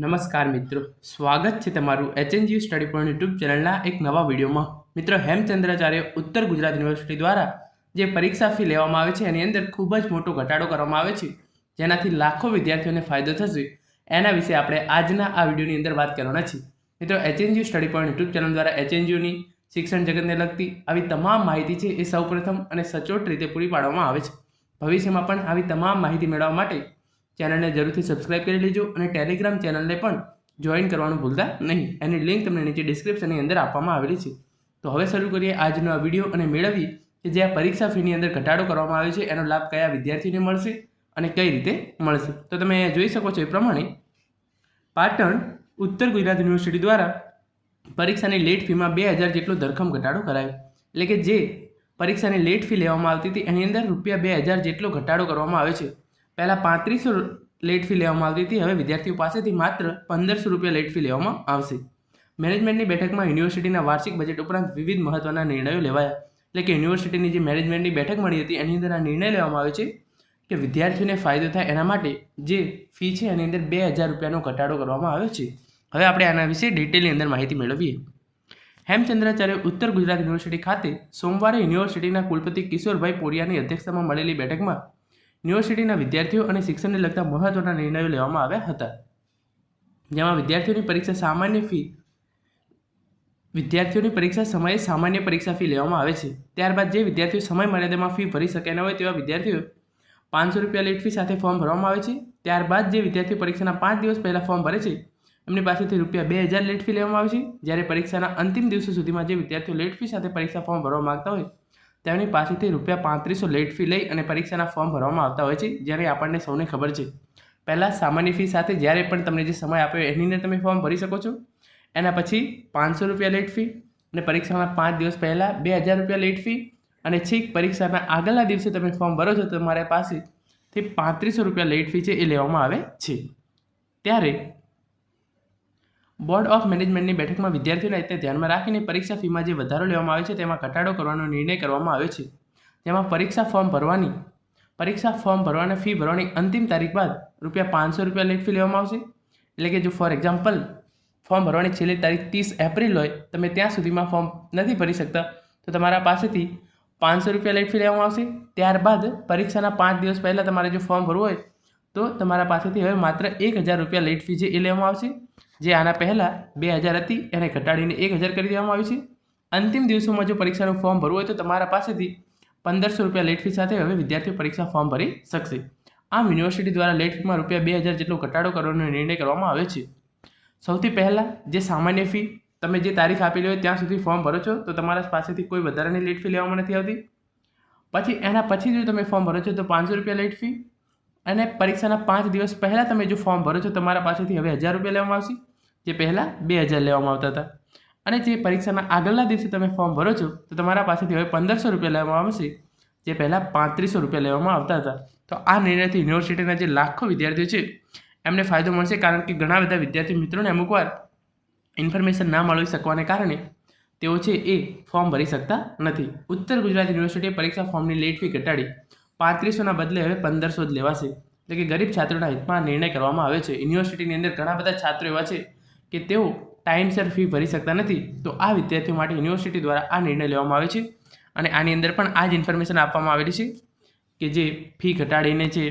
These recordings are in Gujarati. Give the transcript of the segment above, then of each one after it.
નમસ્કાર મિત્રો. સ્વાગત છે તમારું એચએનજી સ્ટડી પોઈન્ટ યુટ્યુબ ચેનલના એક નવા વિડીયોમાં. મિત્રો, હેમચંદ્રાચાર્ય ઉત્તર ગુજરાત યુનિવર્સિટી દ્વારા જે પરીક્ષા ફી લેવામાં આવે છે, એની અંદર ખૂબ જ મોટો ઘટાડો કરવામાં આવે છે. જેનાથી લાખો વિદ્યાર્થીઓને ફાયદો થશે. એના વિશે આપણે આજના આ વિડીયોની અંદર વાત કરવાના છીએ. મિત્રો HNG study point YouTube channel દ્વારા એચએનજીઓની શિક્ષણ જગતને લગતી આવી તમામ માહિતી છે, એ સૌપ્રથમ અને સચોટ રીતે પૂરી પાડવામાં આવે છે. ભવિષ્યમાં પણ આવી તમામ માહિતી મેળવવા માટે ચેનલને જરૂરથી સબસ્ક્રાઇબ કરી લેજો અને ટેલિગ્રામ ચેનલને પણ જોઈન કરવાનું ભૂલતા નહીં. એની લિંક તમને નીચે ડિસ્ક્રિપ્શનની અંદર આપવામાં આવેલી છે. તો હવે શરૂ કરીએ આજનો આ વીડિયો અને મેળવી કે જે આ પરીક્ષા ફીની અંદર ઘટાડો કરવામાં આવે છે, એનો લાભ કયા વિદ્યાર્થીને મળશે અને કઈ રીતે મળશે. તો તમે અહીંયા જોઈ શકો છો એ પ્રમાણે પાટણ ઉત્તર ગુજરાત યુનિવર્સિટી દ્વારા પરીક્ષાની લેટ ફીમાં બે હજાર જેટલો ધરખમ ઘટાડો કરાયો. એટલે કે જે પરીક્ષાની લેટ ફી લેવામાં આવતી હતી, એની અંદર રૂપિયા બે હજાર જેટલો ઘટાડો કરવામાં આવે છે. પહેલાં પાંત્રીસો લેટ ફી લેવામાં આવતી હતી, હવે વિદ્યાર્થીઓ પાસેથી માત્ર પંદરસો રૂપિયા લેટ ફી લેવામાં આવશે. મેનેજમેન્ટની બેઠકમાં યુનિવર્સિટીના વાર્ષિક બજેટ ઉપરાંત વિવિધ મહત્ત્વના નિર્ણયો લેવાયા. એટલે કે યુનિવર્સિટીની જે મેનેજમેન્ટની બેઠક મળી હતી, એની અંદર આ નિર્ણય લેવામાં આવે છે કે વિદ્યાર્થીઓને ફાયદો થાય એના માટે જે ફી છે, એની અંદર બે હજાર રૂપિયાનો ઘટાડો કરવામાં આવ્યો છે. હવે આપણે આના વિશે ડિટેલની અંદર માહિતી મેળવીએ. હેમચંદ્રાચાર્ય ઉત્તર ગુજરાત યુનિવર્સિટી ખાતે સોમવારે યુનિવર્સિટીના કુલપતિ કિશોરભાઈ પોરિયાની અધ્યક્ષતામાં મળેલી બેઠકમાં યુનિવર્સિટીના વિદ્યાર્થીઓ અને શિક્ષણને લગતા મહત્વના નિર્ણયો લેવામાં આવ્યા હતા. જેમાં વિદ્યાર્થીઓની પરીક્ષા સામાન્ય ફી, વિદ્યાર્થીઓની પરીક્ષા સમયે સામાન્ય પરીક્ષા ફી લેવામાં આવે છે. ત્યારબાદ જે વિદ્યાર્થીઓ સમય મર્યાદામાં ફી ભરી શકે ન હોય તેવા વિદ્યાર્થીઓ પાંચસો રૂપિયા લેટ ફી સાથે ફોર્મ ભરવામાં આવે છે. ત્યારબાદ જે વિદ્યાર્થીઓ પરીક્ષાના પાંચ દિવસ પહેલાં ફોર્મ ભરે છે, એમની પાસેથી રૂપિયા બે હજાર લેટ ફી લેવામાં આવે છે. જ્યારે પરીક્ષાના અંતિમ દિવસો સુધીમાં જે વિદ્યાર્થીઓ લેટ ફી સાથે પરીક્ષા ફોર્મ ભરવા માગતા હોય તેમની પાસેથી રૂપિયા પાંત્રીસો લેટ ફી લઈ અને પરીક્ષાના ફોર્મ ભરવામાં આવતા હોય છે, જ્યારે આપણને સૌને ખબર છે. પહેલાં સામાન્ય ફી સાથે જ્યારે પણ તમને જે સમય આપ્યો એની અંદર તમે ફોર્મ ભરી શકો છો. એના પછી પાંચસો રૂપિયા લેટ ફી અને પરીક્ષાના પાંચ દિવસ પહેલાં બે હજાર રૂપિયા લેટ ફી અને છેક પરીક્ષાના આગળના દિવસે તમે ફોર્મ ભરો છો તો તમારા પાસેથી પાંત્રીસો રૂપિયા લેટ ફી છે એ લેવામાં આવે છે. ત્યારે બોર્ડ ઓફ મેનેજમેન્ટની બેઠકમાં વિદ્યાર્થીઓના હિતને ધ્યાનમાં રાખીને પરીક્ષા ફીમાં જે વધારો લેવામાં આવે છે તેમાં ઘટાડો કરવાનો નિર્ણય કરવામાં આવ્યો છે. જેમાં પરીક્ષા ફોર્મ ભરવાની, પરીક્ષા ફોર્મ ભરવાના ફી ભરવાની અંતિમ તારીખ બાદ રૂપિયા પાંચસો રૂપિયા લેટ ફી લેવામાં આવશે. એટલે કે જો ફોર એક્ઝામ્પલ ફોર્મ ભરવાની છેલ્લી તારીખ ત્રીસ એપ્રિલ હોય, તમે ત્યાં સુધીમાં ફોર્મ નથી ભરી શકતા, તો તમારા પાસેથી પાંચસો રૂપિયા લેટ ફી લેવામાં આવશે. ત્યારબાદ પરીક્ષાના પાંચ દિવસ પહેલાં તમારે જો ફોર્મ ભરવું હોય તો તમારા પાસેથી હવે માત્ર એક હજાર રૂપિયા લેટ ફી છે એ લેવામાં આવશે. જે આના પહેલાં બે હજાર હતી, એને ઘટાડીને એક હજાર કરી દેવામાં આવી છે. અંતિમ દિવસોમાં જો પરીક્ષાનું ફોર્મ ભરવું હોય તો તમારા પાસેથી પંદરસો રૂપિયા લેટ ફી સાથે હવે વિદ્યાર્થીઓ પરીક્ષા ફોર્મ ભરી શકશે. આમ યુનિવર્સિટી દ્વારા લેટ ફીમાં રૂપિયા બે હજાર જેટલો ઘટાડો કરવાનો નિર્ણય કરવામાં આવ્યો છે. સૌથી પહેલાં જે સામાન્ય ફી તમે જે તારીખ આપેલી હોય ત્યાં સુધી ફોર્મ ભરો છો, તો તમારા પાસેથી કોઈ વધારાની લેટ ફી લેવામાં નથી આવતી. પછી એના પછી જો તમે ફોર્મ ભરો છો તો પાંચસો રૂપિયા લેટ ફી અને પરીક્ષાના પાંચ દિવસ પહેલાં તમે જો ફોર્મ ભરો છો, તમારા પાસેથી હવે હજાર રૂપિયા લેવામાં આવશે. જે પહેલાં બે હજાર લેવામાં આવતા હતા. અને જે પરીક્ષાના આગળના દિવસે તમે ફોર્મ ભરો છો, તો તમારા પાસેથી હવે પંદરસો રૂપિયા લેવામાં આવશે. જે પહેલાં પાંત્રીસો રૂપિયા લેવામાં આવતા હતા. તો આ નિર્ણયથી યુનિવર્સિટીના જે લાખો વિદ્યાર્થીઓ છે, એમને ફાયદો મળશે કારણ કે ઘણા બધા વિદ્યાર્થી મિત્રોને અમુકવાર ઇન્ફોર્મેશન ના મળી શકવાને કારણે તેઓ છે એ ફોર્મ ભરી શકતા નથી. ઉત્તર ગુજરાત યુનિવર્સિટીએ પરીક્ષા ફોર્મની લેટ ફી ઘટાડી. પાંત્રીસોના બદલે હવે પંદરસો જ લેવાશે. એટલે કે ગરીબ છાત્રોના હિતમાં નિર્ણય કરવામાં આવે છે. યુનિવર્સિટીની અંદર ઘણા બધા છાત્રો એવા છે કે તેઓ ટાઈમસર ફી ભરી શકતા નથી. તો આ વિદ્યાર્થીઓ માટે યુનિવર્સિટી દ્વારા આ નિર્ણય લેવામાં આવે છે. અને આની અંદર પણ આ જ ઇન્ફોર્મેશન આપવામાં આવેલી છે કે જે ફી ઘટાડીને જે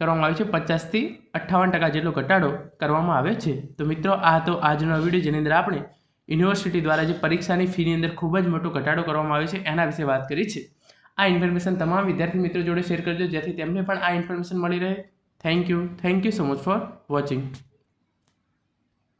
કરવામાં આવે છે, પચાસથી અઠ્ઠાવન ટકા જેટલો ઘટાડો કરવામાં આવે છે. તો મિત્રો, આ તો આજનો વીડિયો જેની અંદર આપણે યુનિવર્સિટી દ્વારા જે પરીક્ષાની ફીની અંદર ખૂબ જ મોટો ઘટાડો કરવામાં આવે છે એના વિશે વાત કરી છે. આ ઇન્ફોર્મેશન તમામ વિદ્યાર્થી મિત્રો જોડે શેર કરજો, જેથી તેમને પણ આ ઇન્ફોર્મેશન મળી રહે. Thank you thank you so much for watching